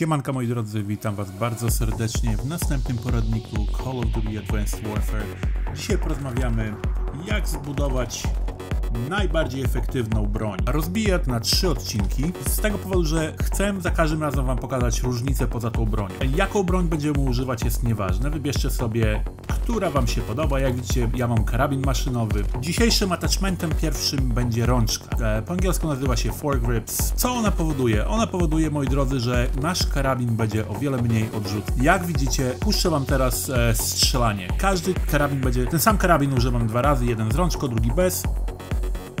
Siemanka moi drodzy, witam was bardzo serdecznie w następnym poradniku Call of Duty Advanced Warfare. Dzisiaj porozmawiamy jak zbudować najbardziej efektywną broń. Rozbiję na trzy odcinki z tego powodu, że chcę za każdym razem wam pokazać różnicę poza tą bronią. Jaką broń będziemy używać jest nieważne, wybierzcie sobie która Wam się podoba. Jak widzicie, ja mam karabin maszynowy. Dzisiejszym attachmentem pierwszym będzie rączka. E, po angielsku nazywa się foregrips. Co ona powoduje? Ona powoduje, moi drodzy, że nasz karabin będzie o wiele mniej odrzutny. Jak widzicie, puszczę Wam teraz e, strzelanie. Każdy karabin będzie, ten sam karabin używam dwa razy, jeden z rączką, drugi bez.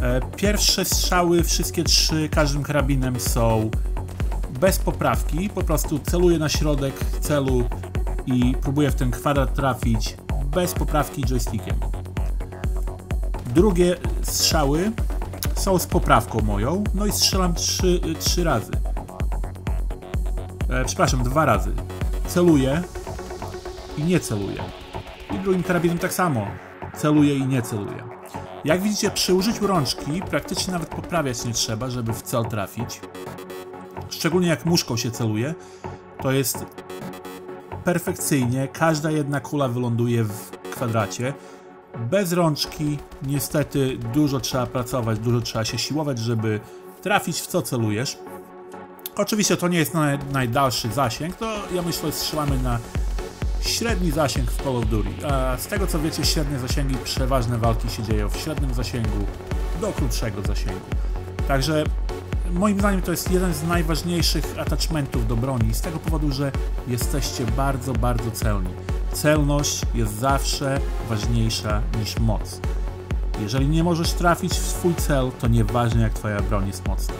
E, pierwsze strzały, wszystkie trzy, każdym karabinem są bez poprawki, po prostu celuję na środek celu i próbuję w ten kwadrat trafić bez poprawki joystickiem. Drugie strzały są z poprawką moją, no i strzelam trzy, trzy razy. E, przepraszam, dwa razy. Celuję i nie celuję. I drugim karabinem tak samo. Celuję i nie celuję. Jak widzicie, przy użyciu rączki praktycznie nawet poprawiać nie trzeba, żeby w cel trafić. Szczególnie jak muszką się celuje, to jest perfekcyjnie, każda jedna kula wyląduje w kwadracie. Bez rączki niestety dużo trzeba pracować, dużo trzeba się siłować, żeby trafić w co celujesz. Oczywiście to nie jest naj, najdalszy zasięg, to ja myślę, że strzelamy na średni zasięg w Call of Duty. Z tego co wiecie, średnie zasięgi, przeważne walki się dzieją w średnim zasięgu do krótszego zasięgu. Także moim zdaniem to jest jeden z najważniejszych attachmentów do broni, z tego powodu, że jesteście bardzo, bardzo celni. Celność jest zawsze ważniejsza niż moc. Jeżeli nie możesz trafić w swój cel, to nieważne jak twoja broń jest mocna.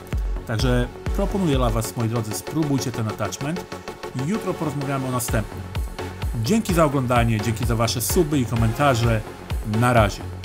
Także proponuję dla was, moi drodzy, spróbujcie ten attachment jutro porozmawiamy o następnym. Dzięki za oglądanie, dzięki za wasze suby i komentarze. Na razie.